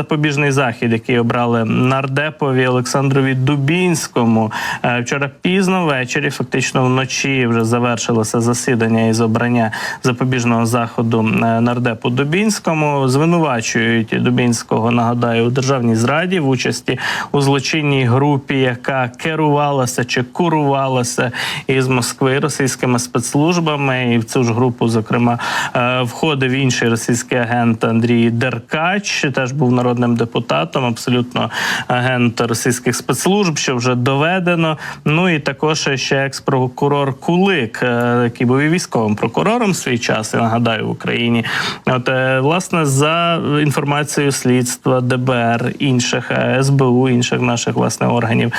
запобіжний захід, який обрали нардепові Олександрові Дубінському. Е, Вчора пізно ввечері, фактично вночі, вже завершилося засідання із обрання запобіжного заходу е, нардепу Дубінському. Звинувачують Дубінського, нагадаю, у державній зраді в участі у злочинній групі, яка керувалася чи курувалася із Москви російськими спецслужбами. І в цю ж групу, зокрема, е, входив інший російський агент Андрій Деркач, теж був народним депутатом, абсолютно агент російських спецслужб, що вже доведено. Ну і також ще екс-прокурор Кулик, е, який був і військовим прокурором в свій час, я нагадаю, в Україні. От е, власне за інформацією слідства, ДБР, інших е, СБУ, інших наших власне органів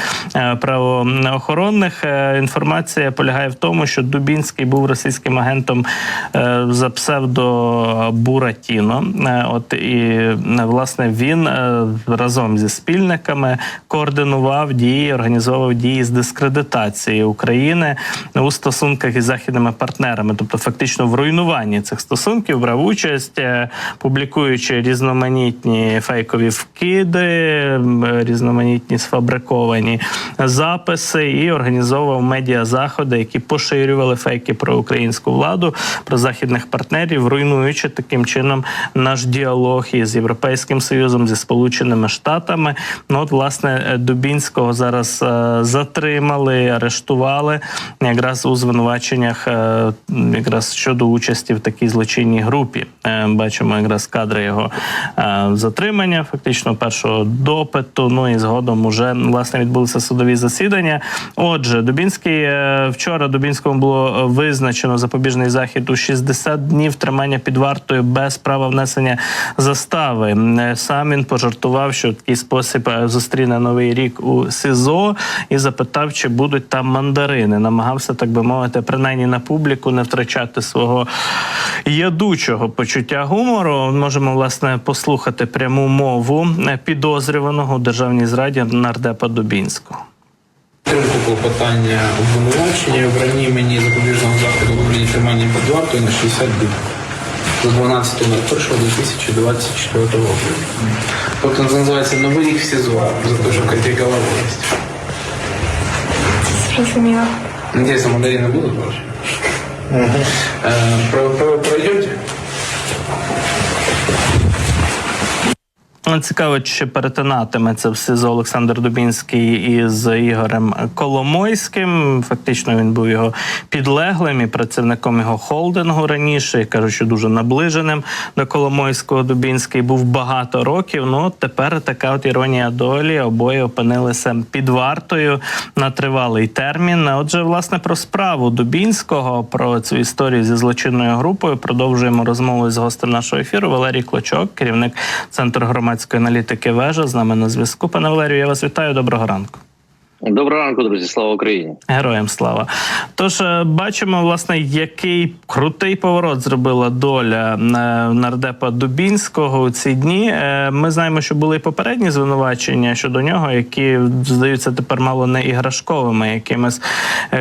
правоохоронних. Інформація полягає в тому, що Дубінський був російським агентом за псевдо Буратіно. От і власне він е, разом зі спільниками координував дії, організовував дії з дискредитації України у стосунках із західними партнерами, тобто фактично в руйнуванні цих стосунків брав участь, е, публікуючи різноманітні фейкові вкиди, різноманітні сфабриковані записи і організовував медіазаходи, які поширювали фейки про українську владу, про західних партнерів, руйнуючи таким чином наш діалог із європейським союзом зі сполученими штатами. Ну от власне е, Дубінського зараз е, затримали, арештували якраз у звинуваченнях, е, якраз щодо участі в такій злочинній групі. Бачимо якраз кадри його затримання, фактично першого допиту. Ну і згодом уже власне відбулися судові засідання. Отже, Дубінський вчора Дубінському було визначено запобіжний захід у 60 днів тримання під вартою без права внесення застави. Сам він пожартував, що в такий спосіб е, зустріне новий рік у СІЗО і запитав, чи будуть там мандарини. Намагався, так би мовити, принаймні на публіку не втрачати свого ядучого почуття гумору. Можемо власне послухати пряму мову е, підозрюваного у державній зраді нардепа Дубінського. Підтримку клопотання обвинувачення, обрані мені запобіжного заходу в тримання під вартою на 60 днів з 12.01.2024 року. Тобто це називається новий рік в СІЗО за те, що критикував власть. Зрозуміло. Надеюсь, мандарины будут ваши? Э, про- про- Пройдете? Цікаво, чи перетинатиметься в СИЗО Олександр Дубінський із Ігорем Коломойським. Фактично він був його підлеглим і працівником його холдингу раніше. І кажуть, що дуже наближеним до Коломойського Дубінський був багато років. Ну тепер така от іронія долі. Обоє опинилися під вартою на тривалий термін. Отже, власне, про справу Дубінського, про цю історію зі злочинною групою продовжуємо розмову з гостем нашого ефіру. Валерій Клочок, керівник центру громадської аналітики вежа. З нами на зв'язку. Пане Валерію, я вас вітаю. Доброго ранку. Доброго ранку, друзі, слава Україні. Героям слава. Тож е, бачимо, власне, який крутий поворот зробила доля е, нардепа Дубінського у ці дні. Е, Ми знаємо, що були і попередні звинувачення щодо нього, які здаються тепер мало не іграшковими, якимись,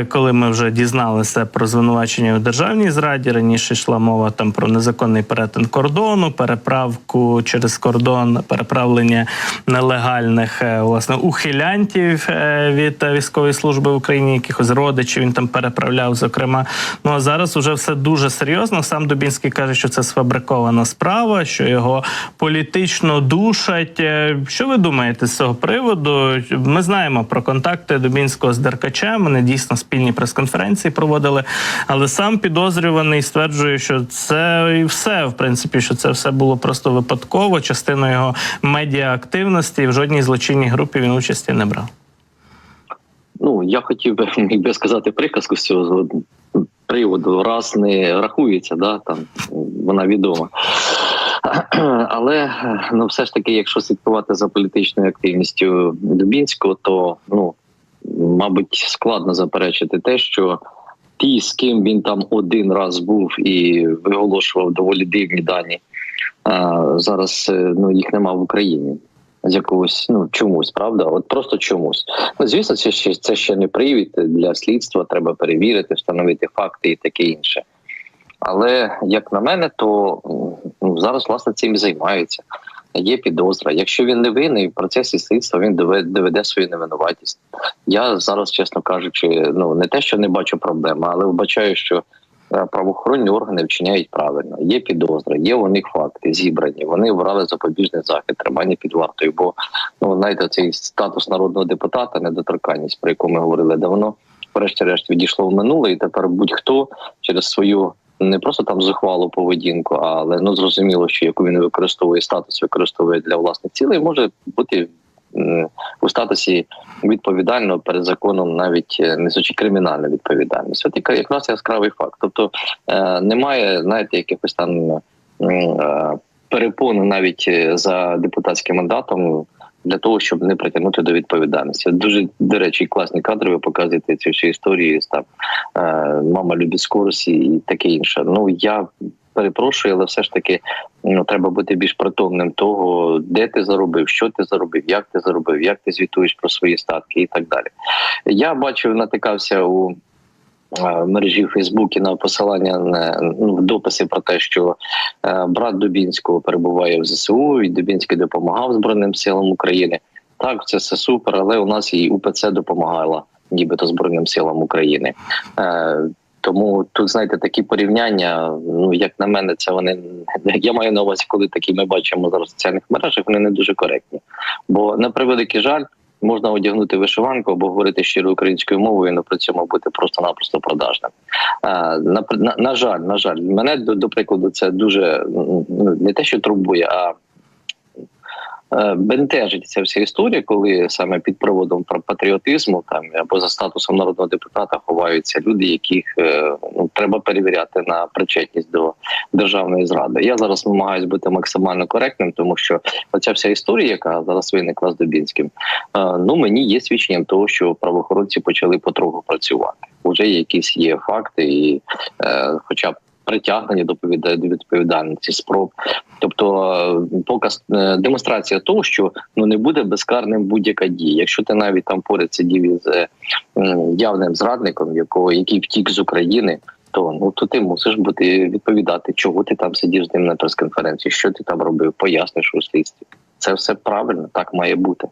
коли ми вже дізналися про звинувачення у державній зраді. Раніше йшла мова там про незаконний перетин кордону, переправку через кордон, переправлення нелегальних власне ухилянтів. Від е, військової служби в Україні, якихось родичів він там переправляв. Зокрема, ну а зараз вже все дуже серйозно. Сам Дубінський каже, що це сфабрикована справа, що його політично душать. Е, Що ви думаєте з цього приводу? Ми знаємо про контакти Дубінського з Деркачем. Вони дійсно спільні прес-конференції проводили, але сам підозрюваний стверджує, що це і все, в принципі, що це все було просто випадково, частиною його медіа-активності. В жодній злочинній групі він участі не брав. Ну я хотів би міг би сказати приказку з цього приводу, раз не рахується, да там вона відома. Але ну, все ж таки, якщо слідкувати за політичною активністю Дубінського, то ну мабуть складно заперечити те, що ті, з ким він там один раз був і виголошував доволі дивні дані, зараз е, ну їх нема в Україні. З якогось ну чомусь, правда, от просто чомусь. Ну звісно, це ще це ще не привід для слідства. Треба перевірити, встановити факти і таке інше. Але як на мене, то ну зараз власне цим і займаються. є підозра. Якщо він не винний, в процесі слідства він доведе, свою невинуватість. Я зараз, чесно кажучи, ну не те, що не бачу проблеми, але вбачаю, що правоохоронні органи вчиняють правильно. Є підозра, є у них факти зібрані. Вони обрали запобіжний захід, тримання під вартою. Бо ну знаєте, цей статус народного депутата, недоторканність, про яку ми говорили давно, врешті-решт відійшло в минуле, і тепер будь-хто через свою. Не просто там зухвалу поведінку, але ну зрозуміло, що яку він використовує статус, використовує для власних цілей, може бути у статусі відповідального перед законом, навіть е, несучи кримінальну відповідальність. От якраз яскравий факт. Тобто е, немає, знаєте, якихось там е, перепон навіть е, за депутатським мандатом. Для того щоб не притягнути до відповідальності, дуже до речі, класні кадри. Ви показуєте ці всі історії там е, мама любить скорості і таке інше. Ну я перепрошую, але все ж таки ну, треба бути більш притомним того, де ти заробив, що ти заробив, як ти заробив, як ти звітуєш про свої статки і так далі. Я бачив, натикався у е, мережі Фейсбуці на посилання на ну, дописи про те, що е, брат Дубінського перебуває в ЗСУ, і Дубінський допомагав Збройним силам України. Так, це все супер, але у нас і УПЦ допомагала, нібито Збройним силам України. Е, тому тут, знаєте, такі порівняння, ну як на мене, це вони я маю на увазі, коли такі ми бачимо зараз в соціальних мережах, вони не дуже коректні. Бо на превеликий жаль, можна одягнути вишиванку або говорити щиро українською мовою, але при цьому бути просто-напросто продажним. На, на, на жаль, на жаль, мене до, до прикладу, це дуже ну, не те, що турбує, а бентежить ця вся історія, коли саме під проводом про патріотизму там або за статусом народного депутата ховаються люди, яких е, ну треба перевіряти на причетність до державної зради. Я зараз намагаюся бути максимально коректним, тому що оця вся історія, яка зараз виникла з Дубінським, е, ну мені є свідченням того, що правоохоронці почали потроху працювати. Уже якісь є факти, і е, хоча б притягнення до відповідальності спроб. Тобто е, показ е, демонстрація того, що ну не буде безкарним будь-яка дія. Якщо ти навіть там поряд сидів із е, явним зрадником, якого який втік з України. То ну то ти мусиш бути відповідати, чого ти там сидів з ним на прес-конференції, що ти там робив, поясниш у слідстві. Це все правильно, так має бути.